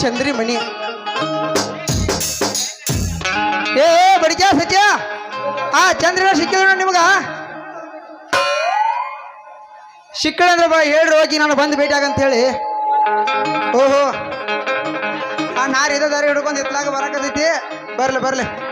ಸಿಗವಲ್ತು ಆ ಚಂದ್ರಿ ಮಣಿ ಏ ಬಡಿಕ ಸತ್ಯ? ಆ, ಚಂದ್ರನ ಸಿಕ್ಕಿದ್ರು ನಿಮ್ಗ? ಸಿಕ್ಕಳಂದ್ರ ಬಾ, ಹೇಳ್ರಿ, ಹೋಗಿ, ನಾನು ಬಂದು ಭೇಟಿ ಆಗಂತ ಹೇಳಿ. ಓಹೋ, ಆ ನಾರಿದ ದಾರಿ ಹಿಡ್ಕೊಂಡು ಎತ್ತಲಾಗ ಬರಕತ್ತೈತಿ. ಬರ್ಲಿ ಬರ್ಲಿ.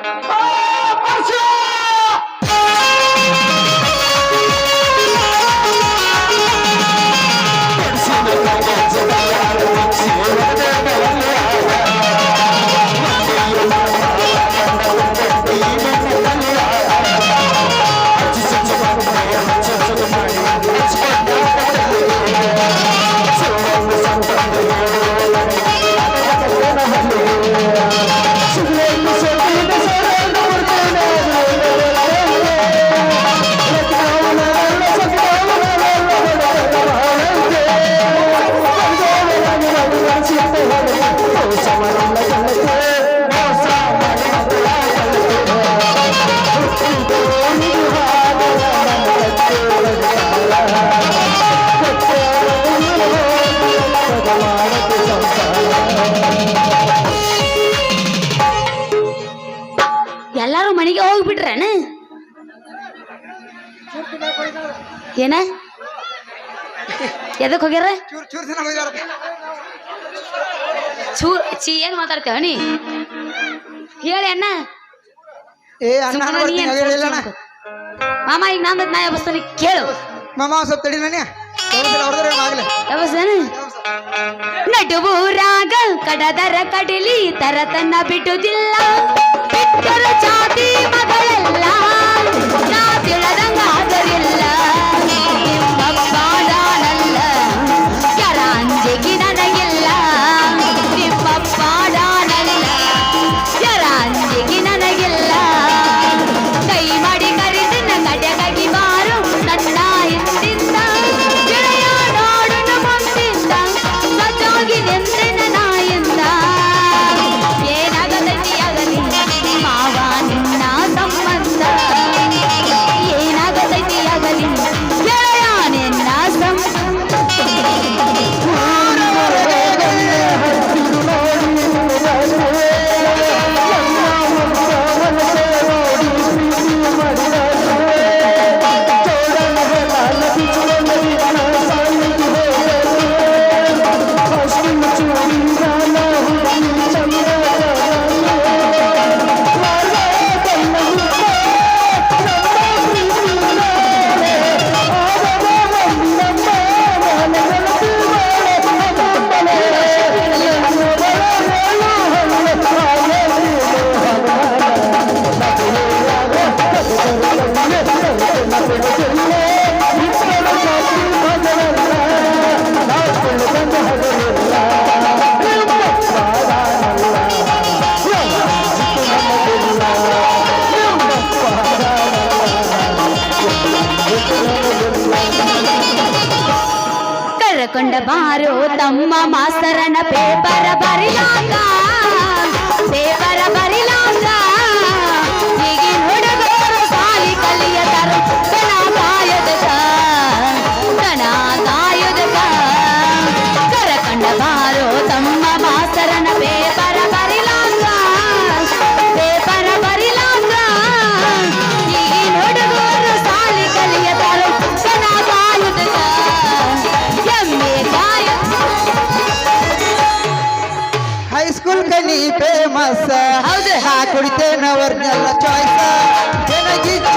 ಏನ? ಎದಕ್ ಹೋಗ್ಯಾರ? ಚೂರ್ ಚಿ ಏನ್ ಮಾತಾಡ್ತೇವ ನೀ ಹೇಳಿ ಅಣ್ಣ. ಮಾಮ ಈಗ ನಾನು ನಾ ಎಬ್ಬಸ್ತಾನೆ ಕೇಳು. ಮಾಮ ಸ್ವಲ್ಪ ತಡಿ ನಾನೇ ನಡುವು ರಾಗ ಕಡದರ ಕಡಲಿ ತರತನ ಬಿಡುದಿಲ್ಲ. ಬಿಟ್ಟರ ಜಾತಿ భారతమ్మ మాసరణ పేపర బరిలాగా. ಫೇಮಸ್ ಹೌದು. ಹಾ ಕುಡಿತೇನವರ್ನೆಲ್ಲ ಚಾಯ್ಸ್ ನನಗಿಚ್ಚೆ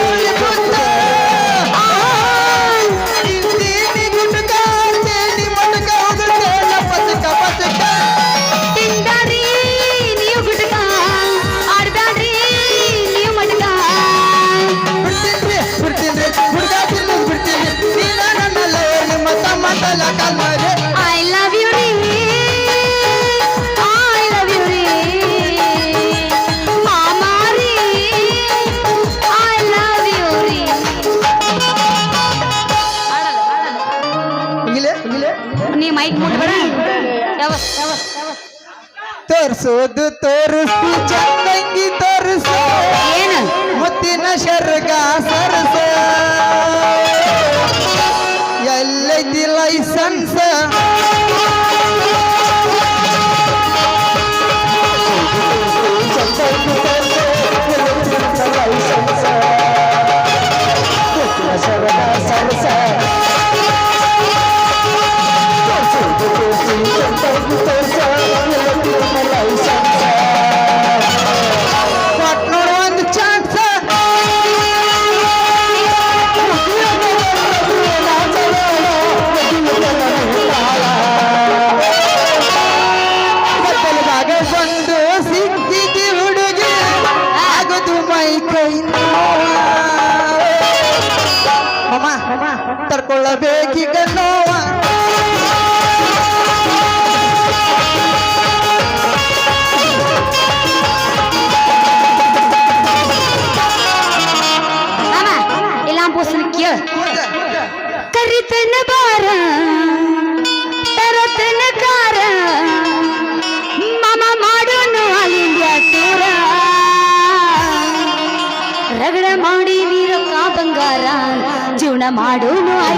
¡Gloria! ತೋರ್ಸೋದು ತೋರಿಸಿ ಚಂದಂಗಿ ತೋರಿಸೋ. ಏನು? ಮುತ್ತಿನ ಶರ್ಗ ಸರಸೋ.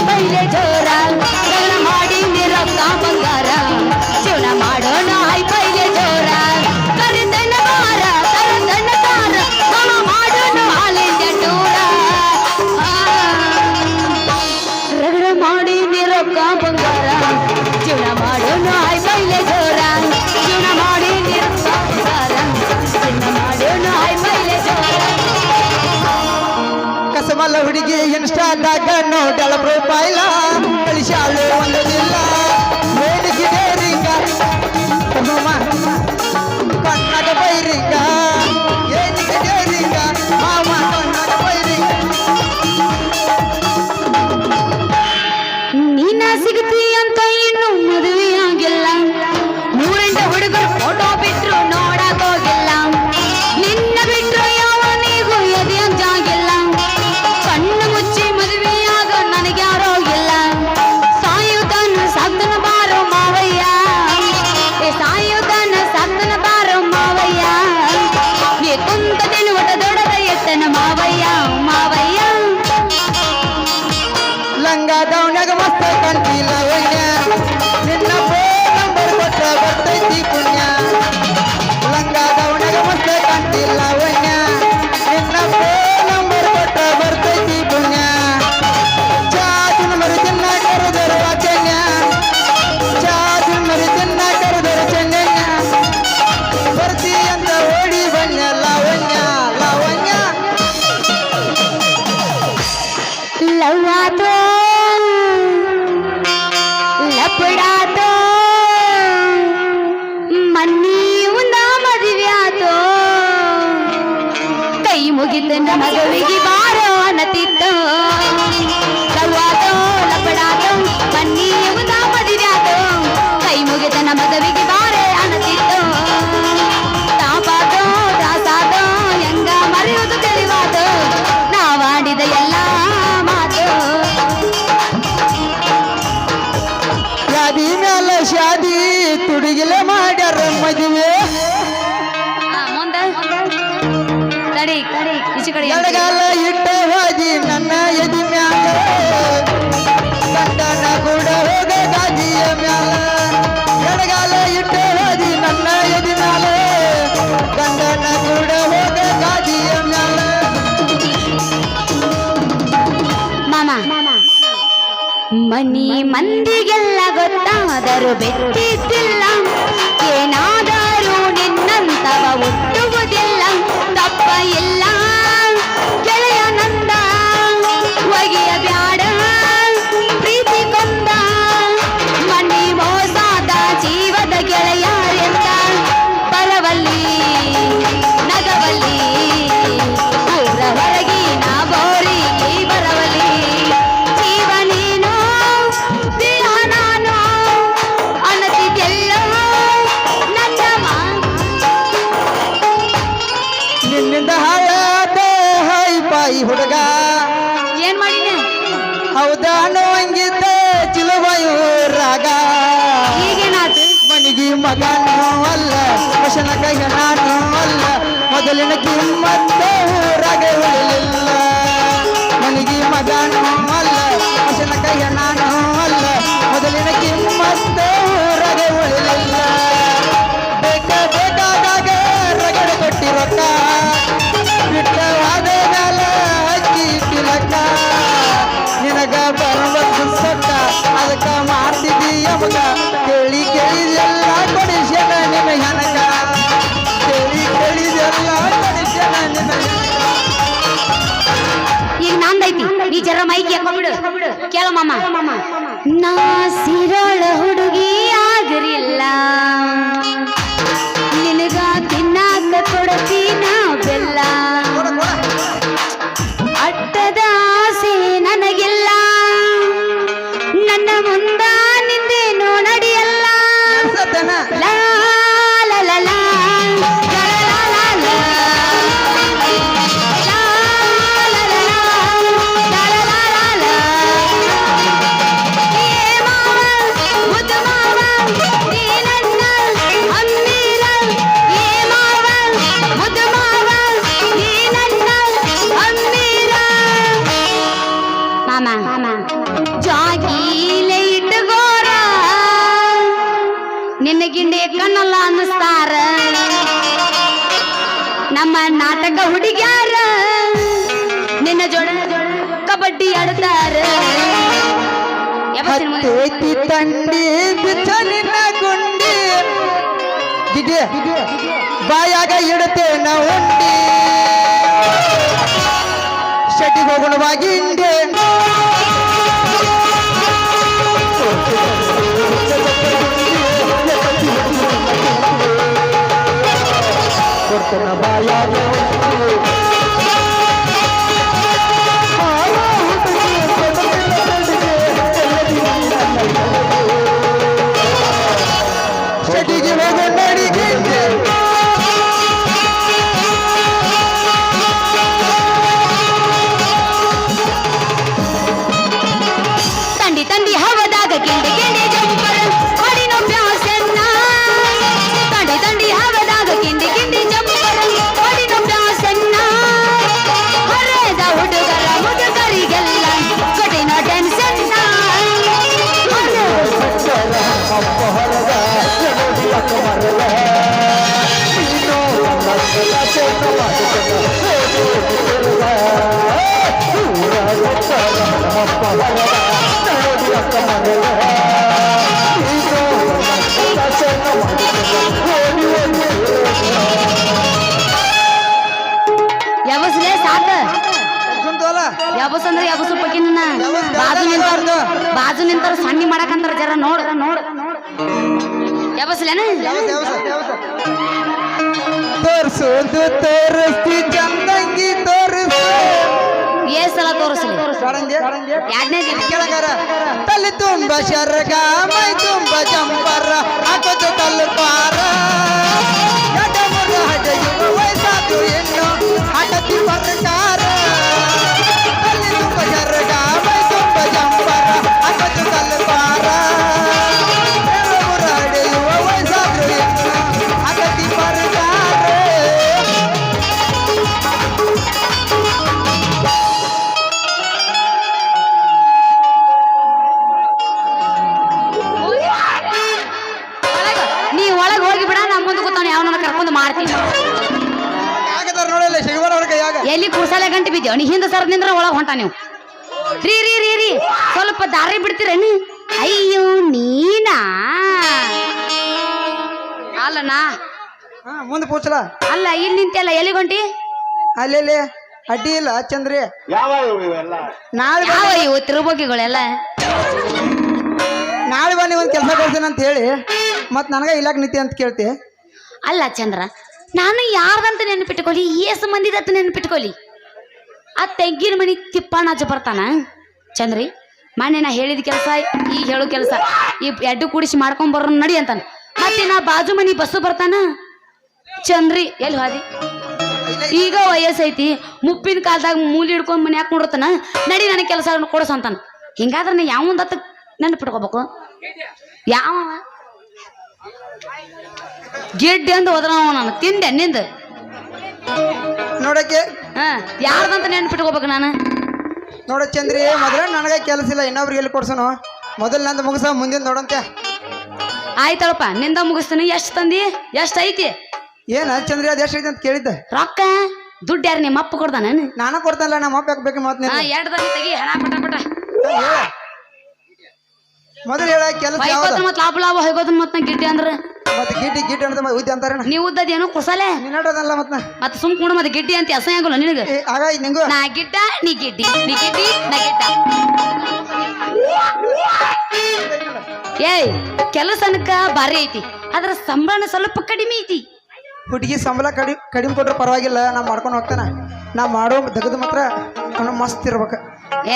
ಪೈಲೆ ಜೋರ ಮಾಡಿ ನಿರಪ್ಪ ಬಂಗಾರ ಮಂದಿಗೆಲ್ಲ ಗೊತ್ತಾದರೂ ಬೆಚ್ಚಿದ್ದಿಲ್ಲ ಮಗನೂ ಅಲ್ಲ ವಶನ ಕೈಯ ನಾನು ಅಲ್ಲ ಮೊದಲಿನ ಕಿಮ್ಮತ್ತು ಊರಾಗ ಉಳಿಲಿಲ್ಲ. ನನಗೆ ಮಗನೂ ಅಲ್ಲ ವಶನ ಕೈಯ ನಾನು ಅಲ್ಲ ಮೊದಲಿನ ಕಿಮ್ಮತ್ತು ಊರಾಗ ಉಳಿಲಿಲ್ಲ. ಬೇಕ, ಬೇಕಾದಾಗ ರಗಡೆ ಕೊಟ್ಟಿ ನಂದೈತಿ ನೀ ಜರ ಮೈಕ್ ಹಾಕೊಂಡ್ಬಿಡು ಕೇಳ ಮಾಮ. ನಾ ಸಿರಳ ಹುಡುಗಿ ಆಗಿರಿಲ್ಲ. ನಾಟಕ ಹುಡುಗ್ಯಾರ. ನಿನ್ನ ಜೋಡ ಕಬಡ್ಡಿ ಆಡ್ತಾರ? ಹತ್ತೈತಿ ತಂಡಿ ಗುಂಡಿ. ಗಿಡ್ಡಿ ಬಾಯಾಗ ಇಡುತ್ತೇನ ಉಂಡಿ. ಶೆಟ್ಟಿಗೆ ಹೋಗೋಣ ಬಾಗಿಂಡೆ ಕೊಡ್ತೇನ ಬಾಯಾಗ. ಯಾವಸ್ಲೇ ಸಾಕ ಸುಮ್ತೋಲ ಯಾವಸ್ ಅಂದ್ರೆ ಯಾವಸ್ ಬಗ್ಗೆ ನಿನ್ನ ಯಾವಸ್ ಬೇಡ, ಬಾಜು ನಿಂತಾರ ಯಾವ್ದು? ಬಾಜು ನಿಂತಾರ ಸಣ್ಣ ಮಾಡಕಂತಾರ ಜರ ನೋಡ್. ನೋಡ್. ಯಾವಸ್ಲೇನ ತೋರ್ಸೋದು ತೋರಿಸ್ತಿ ಚಂದಂಗಿ ತೋರಿಸು ಏ ಸಲ ತೋರಿಸ್ಲಿ ಎರಡನೇ ತಲೆ ತುಂಬ ಶರ್ಗ ಮೈ ತುಂಬ ಜಂಪರ ಹಾಕೋದು ತಲ್ಲು ನೀ ಹಿಂದೆ ಸರ್ ನಿಂದ್ರ ಒಳಗ್ ಹೊಂಟ ನೀವು. ರೀ ರೀ ರೀ ರೀ. ಸ್ವಲ್ಪ ದಾರಿ ಬಿಡ್ತೀರೇನು? ಅಯ್ಯೋ ನೀನಾ? ಅಲ್ಲನಾ ಹಾ ಮುಂದೆ ಪೂಚಲ ಅಲ್ಲ ಇಲ್ಲಿ ನಿಂತೆಲ್ಲ ಎಲ್ಲಿ ಹೊಂಟಿ ಅಲ್ಲಿ. ಅಡ್ಡಿ ಇಲ್ಲ ಚಂದ್ರಿ. ನಾಳೆ ಯಾವ ಇವು ತಿರುಬೋಗಿಗಳೆಲ್ಲ ನಾಳೆ ಬನ್ನಿ ಒಂದು ಕೆಲಸ ಕೊಡ್ತೀನಿ ಅಂತ ಹೇಳಿ. ಮತ್ ನನಗೆ ಇಲ್ಲಕ್ಕೆ ನಿಂತಿ ಅಂತ ಕೇಳ್ತಿ. ಅಲ್ಲ ಚಂದ್ರ ನಾನು ಯಾರ್ದಂತ ನೆನಪಿಟ್ಕೊಳ್ಳಿ ಏಸು ಮಂದಿದತ್ತ ನೆನಪಿಟ್ಕೊಳ್ಳಿ. ಆ ತೆಂಗಿನ ಮನಿ ತಿಪ್ಪಣ್ಣಜ್ಜ ಬರ್ತಾನ? ಚಂದ್ರಿ ಮೊನ್ನೆ ನಾ ಹೇಳಿದ ಕೆಲಸ ಈಗ ಹೇಳೋ ಕೆಲಸ, ಈ ಎಡ್ಡು ಕೂಡಿಸಿ ಮಾಡ್ಕೊಂಡ್ ಬರೋ ನಡಿ ಅಂತಾನ. ಮತ್ತೆ ನಾ ಬಾಜು ಮನಿ ಬಸ್ಸು ಬರ್ತಾನ? ಚಂದ್ರಿ, ಎಲ್ಲಿ ಹಾದಿ? ಈಗ ವಯಸ್ಸೈತಿ, ಮುಪ್ಪಿನ ಕಾಲದಾಗ ಮೂಲಿ ಹಿಡ್ಕೊಂಡ್ ಮನೆ ಹಾಕೊಂಡಿರ್ತಾನ ನಡಿ ನನಗೆ ಕೆಲಸ ಕೊಡಸ ಅಂತಾನ. ಹಿಂಗಾದ್ರೆ ನಾ ಯಾವ ನೆನಪಿಟ್ಕೋಬೇಕು? ಯಾವ? ಗೆಡ್ಡೆ ಅಂತ ಹೋದ್ರ ನಾನು ತಿಂದೆ ನಿಂದ. ನೋಡಕ್ಕೆ ಹಾ ಯಾರ್ದಂತ ನೆನ್ಪಿಟ್ಕೋಬೇಕು ನಾನು? ನೋಡ ಚಂದ್ರಿ ಮೊದಲ ನನಗೆ ಕೆಲಸ ಇಲ್ಲ ಇನ್ನೊಬ್ರಿಗೆ ಎಲ್ಲಿ ಕೊಡ್ಸೋನು? ಮೊದಲು ನಂದು ಮುಗಿಸ ಮುಂದಿನ ನೋಡಂತೆ. ಆಯ್ತಳಪ್ಪ ನಿಂದ ಮುಗಿಸ್ತೀನಿ. ಎಷ್ಟು ತಂದಿ? ಎಷ್ಟು ಐತಿ? ಏನ ಚಂದ್ರಿ ಅದು ಎಷ್ಟು ಐತಿ ಅಂತ ಕೇಳಿದ್ದೆ? ರೊಕ್ಕ? ದುಡ್ಡು ಯಾರು ನಿಮ್ಮ ಅಪ್ಪ ಕೊಡ್ದ ನಾನು? ನಾನು ಕೊಡ್ತಾನಲ್ಲ ನಮ್ಮ ಅಪ್ಪ ಬೇಕು ಮಾತು ಹಾ ಎರಡು ತೆಗಿ ಹಣ ಪಟ ಪಟ. ಮೊದಲು ಹೇಳ ಕೆಲಸ ಯಾವ್ದು? ಮತ್ ಲಾಭ ಲಾಭ ಹೊಯ್ಕೋತ ಮತ್ ನಾ ಗಿಡ್ಡಿ ಅಂದ್ರ. ಮತ್ತೆ ಗಿಟ್ಟಿ ಗಿಡ್ಡಿ ಅಂತ ಉದ್ದಿ ಅಂತಾರೇನ? ನೀವು ಉದ್ದದೇನು ಕುಸಲೆ. ನಿನ್ನಡದಲ್ಲ ಮತ್ತೆ ಮತ್ ಸುಮ್ ಕೂಡ ಮತ್ತೆ ಗಿಡ್ಡಿ ಅಂತ ಅಸಹ್ಯ ಆಗೋಲ್ಲ ನಿನಗ. ಏ ನಿಂಗು? ನಾ ಗಿಡ್ಡ ನೀ ಗಿಡ್ಡಿ. ನೀ ಗಿಡ್ಡಿ ನಾ ಗಿಡ್ಡ. ಏಯ್ ಕೆಲಸನಕ ಭಾರಿ ಐತಿ. ಅದ್ರ ಸಂಬಳ ಸ್ವಲ್ಪ ಕಡಿಮೆ ಐತಿ. ಹುಡುಗಿ ಸಂಬಳ ಕಡಿ ಕಡಿಮೆ ಕೊಟ್ರೆ ಪರವಾಗಿಲ್ಲ ನಾ ಮಾಡ್ಕೊಂಡು ಹೋಗ್ತಾನೆ. ನಾ ಮಾಡೋ ದಗದ ಮಾತ್ರ ಅವ್ನು ಮಸ್ತ್ ಇರ್ಬೇಕು.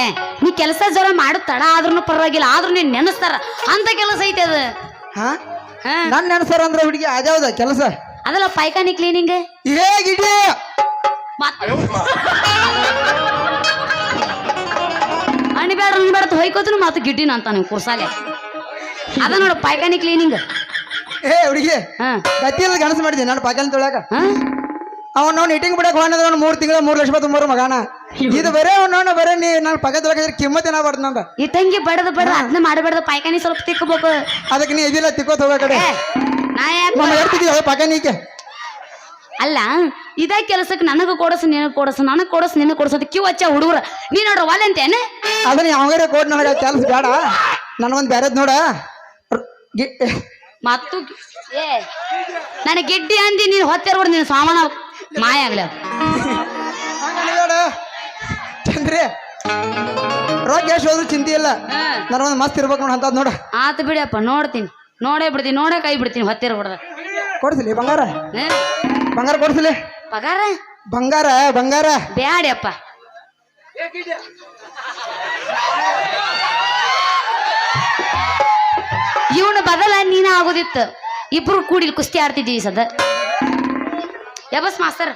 ಏ ನೀ ಕೆಲಸ ಜ್ವರ ಮಾಡು ತಡ ಆದ್ರೂ ಪರವಾಗಿಲ್ಲ ಆದ್ರೂ ನೀನ್ ನೆನೆಸ್ತಾರ. ಅಂತ ಕೆಲಸ ಐತೆ ಅದು. ಹಾ? ಹಾ. ನನ್ನ ನೆನಸರ ಅಂದ್ರೆ ಹುಡುಗಿ ಅದ್ಯಾವ್ದ ಕೆಲಸ? ಅದಲ್ಲ ಪೈಖಾನಿ ಕ್ಲೀನಿಂಗ್ ಬೇಡ ಅಣಿಬೇಡ ಅಣಿಬೇಡ ಹೊಯ್ಕೋತನು ಮತ್ತೆ ಗಿಡ್ಡಿನ ಅಂತ ನೀವು ಕುರ್ಸಾಲೆ. ಅದ ನೋಡು ಪೈಖಾನಿ ಕ್ಲೀನಿಂಗ್ ಏ ಹುಡುಗಿ. ಹಾ. ಗತಿಯಲ್ಲ ಗಣಸ ಮಾಡಿದೆ ನಾನು ಪಾಕಲ್ ತೊಳ್ಯಾಕ. ಅವ್ನು ಅವ್ನು ಇಟಿಂಗ್ ಬಿಡಕ್ ಹೋಗೋಣ ಅವ್ನು ಮೂರು ತಿಂಗಳು ಮೂರು ಲಕ್ಷ ತುಂಬರು ಮಗಾನ. ಇದು ಬರೇ ಅವ್ನು ಬರೇ ನೀ ನಾನು ಪಕ್ಕ ತೊಳಕ ಕಿಮ್ಮತ್ ಏನಾಗ್ಬಾರ್ದು ನಂದ. ಇಟ್ಟಂಗಿ ಬಡದ ಬಡ ಅದನ್ನ ಮಾಡಬಾರ್ದು ಪಾಯ್ಕಾನಿ ಸ್ವಲ್ಪ ತಿಕ್ಕಬೇಕು. ಅದಕ್ಕೆ ನೀ ಇದಿಲ್ಲ ತಿಕ್ಕೋತ್ ಹೋಗೋ ಕಡೆ. ನಾ ಯಾಕೆ ಅಲ್ಲ ಇದೇ ಕೆಲಸಕ್ಕೆ ನನಗೆ ಕೊಡಸು ನಿನಗೆ ಕೊಡಸು ನನಗೆ ಕೊಡಸು ನಿನಗೆ ಕೊಡಸೋದು ಕ್ಯೂ ಹಚ್ಚ ಹುಡುಗರು. ನೀ ನೋಡ್ರ ವಾಲೆ ಅಂತೇನೆ ಅದನ್ನ ಯಾವಾಗ ಕೊಡ್ ನನಗೆ ಕೆಲಸ ಬೇಡ. ನನಗೊಂದು ಬೇರೆದ್ ನೋಡ. ಮತ್ತು ಏ ನನಗೆ ಗೆಡ್ಡಿ ಅಂದಿ ನೀನು ಹೊತ್ತಿರ್ಬಿಡು ನೀನು ಸಾಮಾನ ಮಾಯ ಆಗ್ಲಿ ಚಂದ್ರಿ ರೊಕ್ಕ ಎಷ್ಟು ಹೋದ್ರು ಚಿಂತೆ ಇಲ್ಲ. ನನಗೊಂದು ಮಸ್ತ್ ಇರ್ಬೇಕು ನೋಡ ಅಂತದ್ ನೋಡ. ಆತು ಬಿಡಪ್ಪ ನೋಡ್ತೀನಿ. ನೋಡೇ ಬಿಡ್ತೀನಿ ನೋಡೇ ಕೈ ಬಿಡ್ತೀನಿ ಹೊತ್ತಿರ್ಬಿಡ್ದ ಕೊಡ್ಸಲಿ ಬಂಗಾರ? ಏ, ಬಂಗಾರ ಕೊಡ್ಸಲಿ? ಪಗಾರ ಬಂಗಾರ ಬಂಗಾರ. ಬ್ಯಾಡ್ಯಪ್ಪ. ಇವನ ಬದಲ ನೀನ ಆಗೋದಿತ್ತು. ಇಬ್ರು ಕೂಡಿ ಕುಸ್ತಿ ಆಡ್ತಿದ್ದೀವಿ ಸದ. ಯಬಸ್ ಮಾಸ್ತರ್